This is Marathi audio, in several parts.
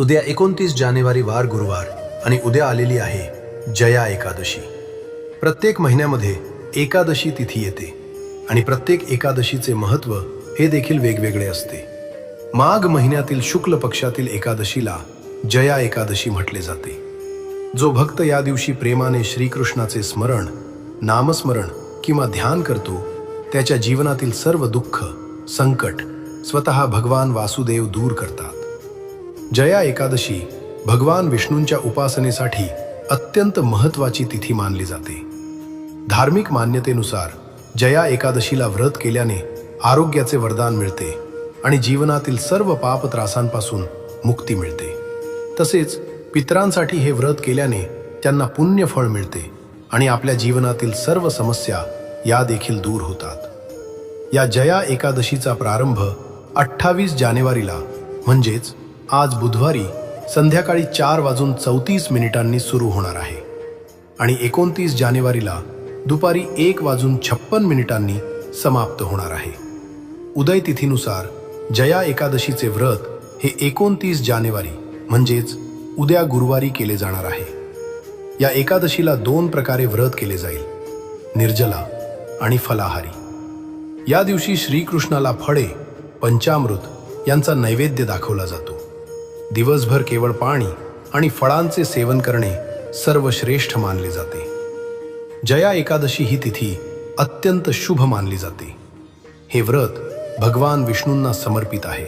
उद्या एकोणतीस जानेवारी वार गुरुवार आणि उद्या आलेली आहे जया एकादशी. प्रत्येक महिन्यामध्ये एकादशी तिथी येते आणि प्रत्येक एकादशीचे महत्त्व हे देखील वेगवेगळे असते. माघ महिन्यातील शुक्ल पक्षातील एकादशीला जया एकादशी म्हटले जाते. जो भक्त या दिवशी प्रेमाने श्रीकृष्णाचे स्मरण नामस्मरण किंवा ध्यान करतो त्याच्या जीवनातील सर्व दुःख संकट स्वतः भगवान वासुदेव दूर करतात. जया एकादशी भगवान विष्णूंच्या उपासनेसाठी अत्यंत महत्वाची तिथी मानली जाते. धार्मिक मान्यतेनुसार जया एकादशीला व्रत केल्याने आरोग्याचे वरदान मिळते आणि जीवनातील सर्व पाप त्रासांपासून मुक्ती मिळते. तसेच पितरांसाठी हे व्रत केल्याने त्यांना पुण्यफळ मिळते आणि आपल्या जीवनातील सर्व समस्या या देखील दूर होतात. या जया एकादशीचा प्रारंभ अठ्ठावीस जानेवारीला म्हणजेच आज बुधवारी संध्याकाळी चार वाजून चौतीस मिनिटांनी सुरू होणार आहे. आणि एकोणतीस जानेवारीला दुपारी एक वाजून छप्पन मिनिटांनी समाप्त होणार आहे. उदय तिथीनुसार जया एकादशीचे व्रत हे एकोणतीस जानेवारी म्हणजेच उद्या गुरुवारी केले जाणार आहे. या एकादशीला दोन प्रकारे व्रत केले जाईल निर्जला आणि फलाहारी. या दिवशी श्रीकृष्णाला फळे पंचामृत यांचा नैवेद्य दाखवला जातो. दिवसभर केवळ पाणी आणि फळांचे सेवन करणे सर्वश्रेष्ठ मानले जाते. जया एकादशी ही तिथी अत्यंत शुभ मानली जाते. हे व्रत भगवान विष्णूंना समर्पित आहे.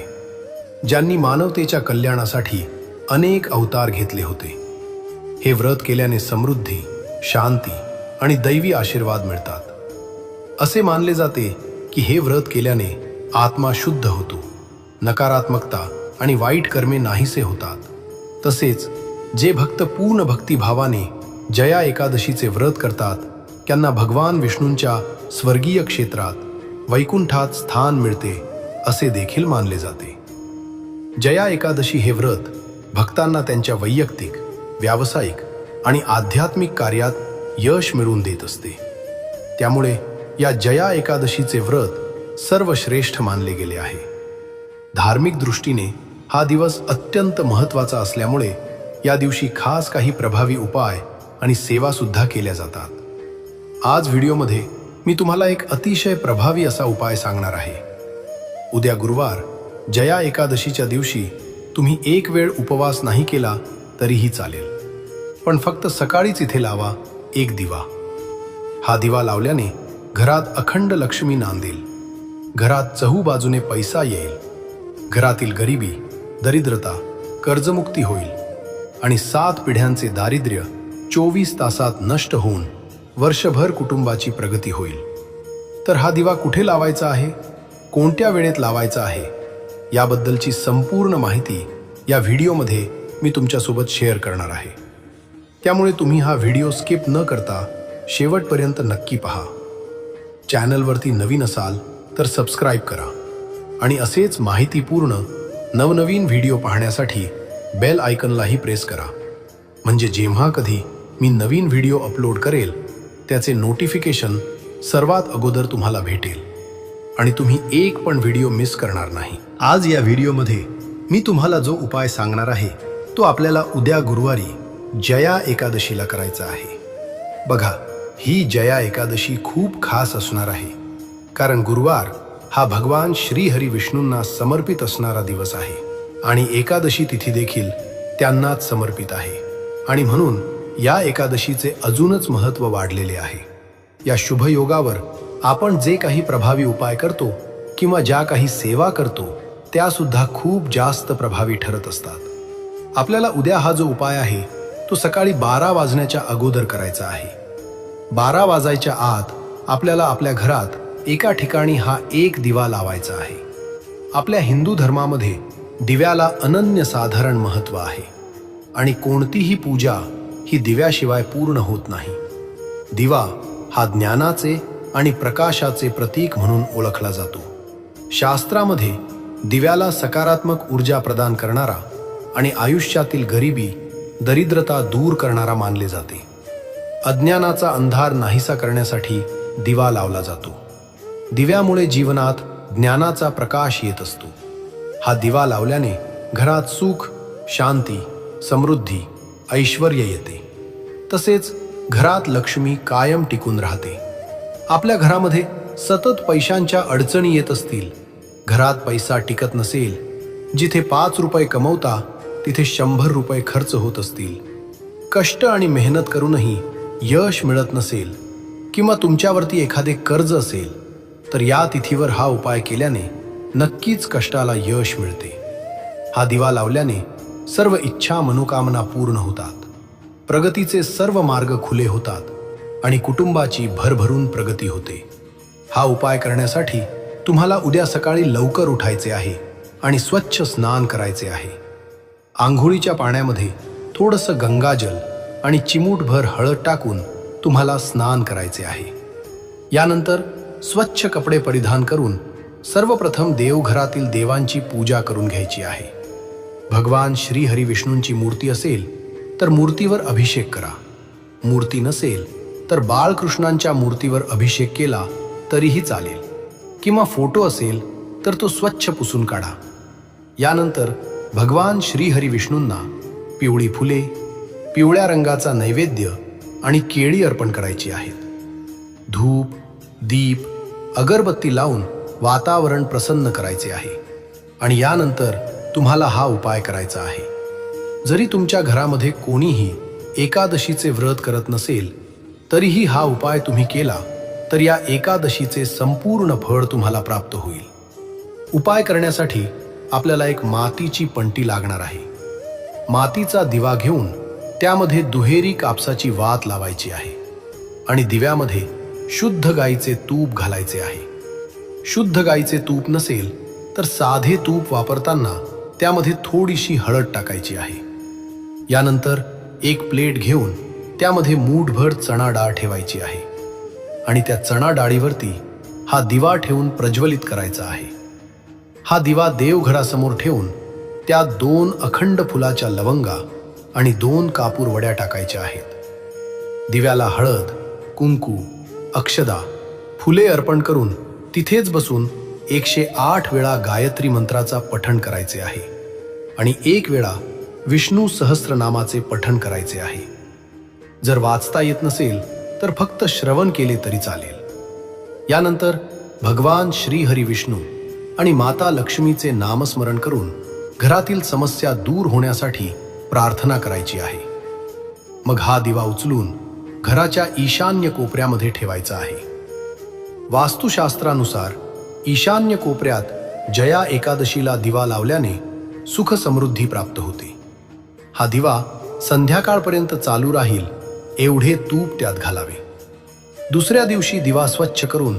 ज्यांनी मानवतेच्या कल्याणासाठी अनेक अवतार घेतले होते. हे व्रत केल्याने समृद्धी शांती आणि दैवी आशीर्वाद मिळतात. असे मानले जाते की हे व्रत केल्याने आत्मा शुद्ध होतो नकारात्मकता आणि वाईट कर्मे नाहीसे होतात. तसेच जे भक्त पूर्ण भक्तिभावाने जया एकादशीचे व्रत करतात त्यांना भगवान विष्णूंच्या स्वर्गीय क्षेत्रात वैकुंठात स्थान मिळते असे देखील मानले जाते. जया एकादशी हे व्रत भक्तांना त्यांच्या वैयक्तिक व्यावसायिक आणि आध्यात्मिक कार्यात यश मिळवून देत असते. त्यामुळे या जया एकादशीचे व्रत सर्वश्रेष्ठ मानले गेले आहे. धार्मिक दृष्टीने हा दिवस अत्यंत महत्त्वाचा असल्यामुळे या दिवशी खास काही प्रभावी उपाय आणि सेवासुद्धा केल्या जातात. आज व्हिडिओमध्ये मी तुम्हाला एक अतिशय प्रभावी असा उपाय सांगणार आहे. उद्या गुरुवार जया एकादशीच्या दिवशी तुम्ही एक वेळ उपवास नाही केला तरीही चालेल. पण फक्त सकाळीच इथे लावा एक दिवा. हा दिवा लावल्याने घरात अखंड लक्ष्मी नांदेल. घरात चहू बाजूने पैसा येईल. घरातील गरिबी दरिद्रता कर्जमुक्ती होईल आणि सात पिढ्यांचे दारिद्र्य चोवीस तासात नष्ट होऊन वर्षभर कुटुंबाची प्रगती होईल. तर हा दिवा कुठे लावायचा आहे? कोणत्या वेळेत लावायचा आहे? याबद्दलची संपूर्ण माहिती या व्हिडिओमध्ये मी तुमच्यासोबत शेअर करणार आहे. त्यामुळे तुम्ही हा व्हिडिओ स्किप न करता शेवटपर्यंत नक्की पहा. चॅनलवरती नवीन असाल तर सबस्क्राईब करा आणि असेच माहितीपूर्ण नवनवीन व्हिडिओ पाहण्यासाठी बेल आयकनलाही प्रेस करा. म्हणजे जेव्हा कधी मी नवीन व्हिडिओ अपलोड करेल त्याचे नोटिफिकेशन सर्वात अगोदर तुम्हाला भेटेल. आणि तुम्ही एक पण व्हिडिओ मिस करणार नाही. आज या व्हिडिओमध्ये मी तुम्हाला जो उपाय सांगणार आहे तो आपल्याला उद्या गुरुवारी जया एकादशीला करायचा आहे. बघा ही जया एकादशी खूप खास असणार आहे. कारण गुरुवार हा भगवान श्रीहरी विष्णूंना समर्पित असणारा दिवस आहे. आणि एकादशी तिथी देखील त्यांनाच समर्पित आहे. आणि म्हणून या एकादशीचे अजूनच महत्त्व वाढलेले आहे. या शुभयोगावर आपण जे काही प्रभावी उपाय करतो किंवा ज्या काही सेवा करतो त्यासुद्धा खूप जास्त प्रभावी ठरत असतात. आपल्याला उद्या हा जो उपाय आहे तो सकाळी बारा वाजण्याच्या अगोदर करायचा आहे. बारा वाजायच्या आत आपल्याला आपल्या घरात एका ठिकाणी हा एक दिवा लावायचा आहे. आपल्या हिंदू धर्मामध्ये दिव्याला अनन्य साधारण महत्त्व आहे. आणि कोणतीही पूजा ही दिव्याशिवाय पूर्ण होत नाही. दिवा हा ज्ञानाचे आणि प्रकाशाचे प्रतीक म्हणून ओळखला जातो. शास्त्रामध्ये दिव्याला सकारात्मक ऊर्जा प्रदान करणारा आणि आयुष्यातील गरिबी दरिद्रता दूर करणारा मानले जाते. अज्ञानाचा अंधार नाहीसा करण्यासाठी दिवा लावला जातो. दिव्यामुळे जीवनात ज्ञानाचा प्रकाश येत असतो. हा दिवा लावल्याने घरात सुख शांती समृद्धी ऐश्वर येते. तसेच घरात लक्ष्मी कायम टिकून राहते. आपल्या घरामध्ये सतत पैशांच्या अडचणी येत असतील. घरात पैसा टिकत नसेल जिथे पाच रुपये कमवता तिथे शंभर रुपये खर्च होत असतील. कष्ट आणि मेहनत करूनही यश मिळत नसेल किंवा तुमच्यावरती एखादे कर्ज असेल तर या तिथीवर हा उपाय केल्याने नक्कीच कष्टाला यश मिळते. हा दिवा लावल्याने सर्व इच्छा मनोकामना पूर्ण होतात. प्रगतीचे सर्व मार्ग खुले होतात आणि कुटुंबाची भरभरून प्रगती होते. हा उपाय करण्यासाठी तुम्हाला उद्या सकाळी लवकर उठायचे आहे आणि स्वच्छ स्नान करायचे आहे. आंघोळीच्या पाण्यामध्ये थोडंसं गंगाजल आणि चिमूटभर हळद टाकून तुम्हाला स्नान करायचे आहे. यानंतर स्वच्छ कपडे परिधान करून सर्वप्रथम देवघरातील देवांची पूजा करून घ्यायची आहे. भगवान श्री हरी विष्णूंची मूर्ती असेल तर मूर्तीवर अभिषेक करा. मूर्ती नसेल तर बाळकृष्णांच्या मूर्तीवर अभिषेक केला तरीही चालेल. किंवा फोटो असेल तर तो स्वच्छ पुसून काढा. यानंतर भगवान श्रीहरी विष्णूंना पिवळी फुले पिवळ्या रंगाचा नैवेद्य आणि केळी अर्पण करायची आहेत धूप दीप अगरबत्ती लावून वातावरण प्रसन्न करायचे आहे. आणि यानंतर तुम्हाला हा उपाय करायचा आहे. जरी तुमच्या घरामध्ये कोणीही एकादशीचे व्रत करत नसेल तरीही हा उपाय तुम्ही केला तर या एकादशीचे संपूर्ण फळ तुम्हाला प्राप्त होईल. उपाय करण्यासाठी आपल्याला एक मातीची पंटी लागणार आहे. मातीचा दिवा घेऊन त्यामध्ये दुहेरी कापसाची वात लावायची आहे. आणि दिव्यामध्ये शुद्ध गाईचे तूप घालायचे आहे. शुद्ध गाईचे तूप नसेल तर साधे तूप वापरताना त्यामध्ये थोडीशी हळद टाकायची आहे. यानंतर एक प्लेट घेऊन त्यामध्ये मूठभर चणा डाळ ठेवायची आहे. आणि त्या चणा डाळीवरती हा दिवा ठेवून प्रज्वलित करायचा आहे. हा दिवा देवघरासमोर ठेवून त्या दोन अखंड फुलाच्या लवंगा आणि दोन कापूर वड्या टाकायच्या आहेत. दिव्याला हळद कुंकू अक्षदा फुले अर्पण करून तिथेच बसून एकशे आठ वेळा गायत्री मंत्राचा पठण करायचे आहे आणि एक वेळा विष्णू सहस्रनामाचे पठण करायचे आहे. जर वाचता येत नसेल तर फक्त श्रवण केले तरी चालेल. यानंतर भगवान श्रीहरी विष्णू आणि माता लक्ष्मीचे नामस्मरण करून घरातील समस्या दूर होण्यासाठी प्रार्थना करायची आहे. मग हा दिवा उचलून घराच्या ईशान्य कोपऱ्यामध्ये ठेवायचा आहे. वास्तुशास्त्रानुसार ईशान्य कोपऱ्यात जया एकादशीला दिवा लावल्याने सुख समृद्धी प्राप्त होते. हा दिवा संध्याकाळपर्यंत चालू राहील एवढे तूप त्यात घालावे. दुसऱ्या दिवशी दिवा स्वच्छ करून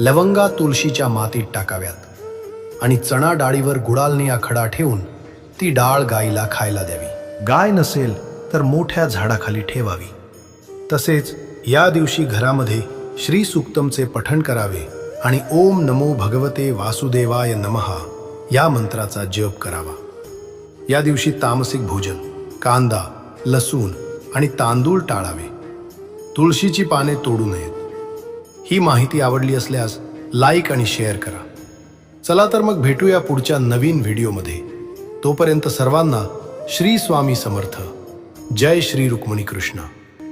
लवंगा तुळशीच्या मातीत टाकाव्यात आणि चणा डाळीवर गुडालने आखडा ठेवून ती डाळ गाईला खायला द्यावी. गाय नसेल तर मोठ्या झाडाखाली ठेवावी. तसेच या दिवशी घरामध्ये श्री सुक्तमचे पठण करावे आणि ओम नमो भगवते वासुदेवाय नमहा या मंत्राचा जप करावा. या दिवशी तामसिक भोजन कांदा लसूण आणि तांदूळ टाळावे. तुळशीची पाने तोडू नयेत. ही माहिती आवडली असल्यास लाईक आणि शेअर करा. चला तर मग भेटूया पुढच्या नवीन व्हिडिओमध्ये. तोपर्यंत सर्वांना श्री स्वामी समर्थ. जय श्री रुक्मिणी कृष्ण